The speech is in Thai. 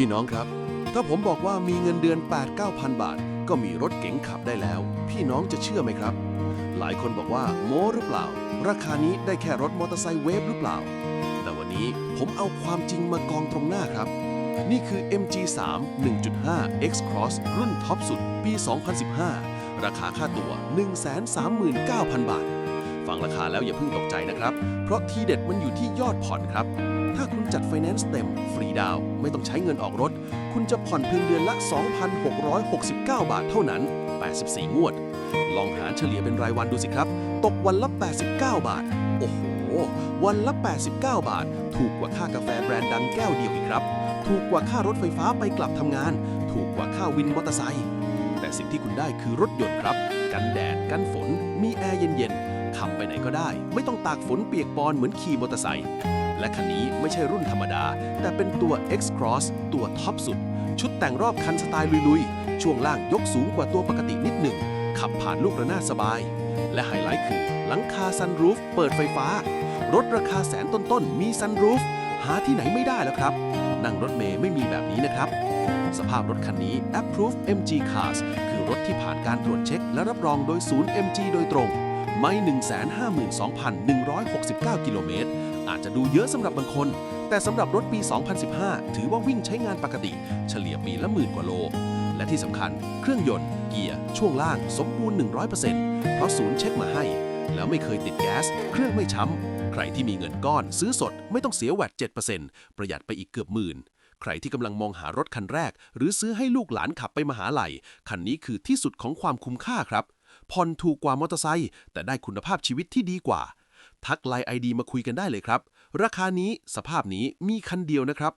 พี่น้องครับ ถ้าผมบอกว่ามีเงินเดือน 8 9 0 0 0 บาท ก็มีรถเก๋งขับได้แล้ว พี่น้องจะเชื่อไหมครับ หลายคนบอกว่าโม้หรือเปล่า ราคานี้ได้แค่รถมอเตอร์ไซค์เวฟหรือเปล่า แต่วันนี้ผมเอาความจริงมากองตรงหน้าครับ นี่คือ MG3 1.5 X Cross รุ่นท็อปสุด ปี 2015 ราคาค่าตัว 139,000 บาท ฟังราคาแล้วอย่าเพิ่งตกใจนะครับ เพราะทีเด็ดมันอยู่ที่ยอดผ่อนครับ ถ้าคุณจัดไฟแนนซ์เต็ม ฟรีดาวน์ไม่ต้องใช้เงินออกรถ คุณจะผ่อนเพียงเดือนละ 2,669 บาทเท่านั้น 84 งวด ลองหารเฉลี่ยเป็นรายวันดูสิครับ ตกวันละ 89 บาท โอ้โห วันละ 89 บาท ถูกกว่าค่ากาแฟแบรนด์ดังแก้วเดียวอีกครับ ถูกกว่าค่ารถไฟฟ้าไปกลับทำงาน ถูกกว่าค่าวินมอเตอร์ไซค์แต่สิ่งที่คุณได้คือรถยนต์ครับ กันแดด กันฝน มีแอร์เย็นๆ ขับไปไหนก็ได้ ไม่ต้องตากฝนเปียกปอนเหมือนขี่มอเตอร์ไซค์และคันนี้ไม่ใช่รุ่นธรรมดา แต่เป็นตัว X Cross ตัวท็อปสุด ชุดแต่งรอบคันสไตล์ลุยๆ ช่วงล่างยกสูงกว่าตัวปกตินิดหนึ่ง ขับผ่านลูกระนาดสบาย และไฮไลท์คือ หลังคาซันรูฟเปิดไฟฟ้า รถราคาแสนต้นๆ มีซันรูฟหาที่ไหนไม่ได้แล้วครับ นั่งรถเมย์ไม่มีแบบนี้นะครับ สภาพรถคันนี้ Approve MG Cars คือรถที่ผ่านการตรวจเช็ค และรับรองโดยศูนย์ MG โดยตรง ไม่ 152,169 กิโลเมตร อาจจะดูเยอะสำหรับบางคน แต่สำหรับรถปี 2015 ถือว่าวิ่งใช้งานปกติ เฉลี่ยปีละหมื่นกว่าโล และที่สำคัญเครื่องยนต์ เกียร์ ช่วงล่าง สมบูรณ์ 100%เพราะศูนย์เช็คมาให้ แล้วไม่เคยติดแก๊ส เครื่องไม่ช้ำ ใครที่มีเงินก้อนซื้อสดไม่ต้องเสียแวด7%ประหยัดไปอีกเกือบหมื่นใครที่กำลังมองหารถคันแรก หรือซื้อให้ลูกหลานขับไปมหาลัย คันนี้คือที่สุดของความคุ้มค่าครับ ผ่อนถูกกว่ามอเตอร์ไซค์แต่ได้คุณภาพชีวิตที่ดีกว่า ทักไลน์ไอดีมาคุยกันได้เลยครับ ราคานี้สภาพนี้มีคันเดียวนะครับ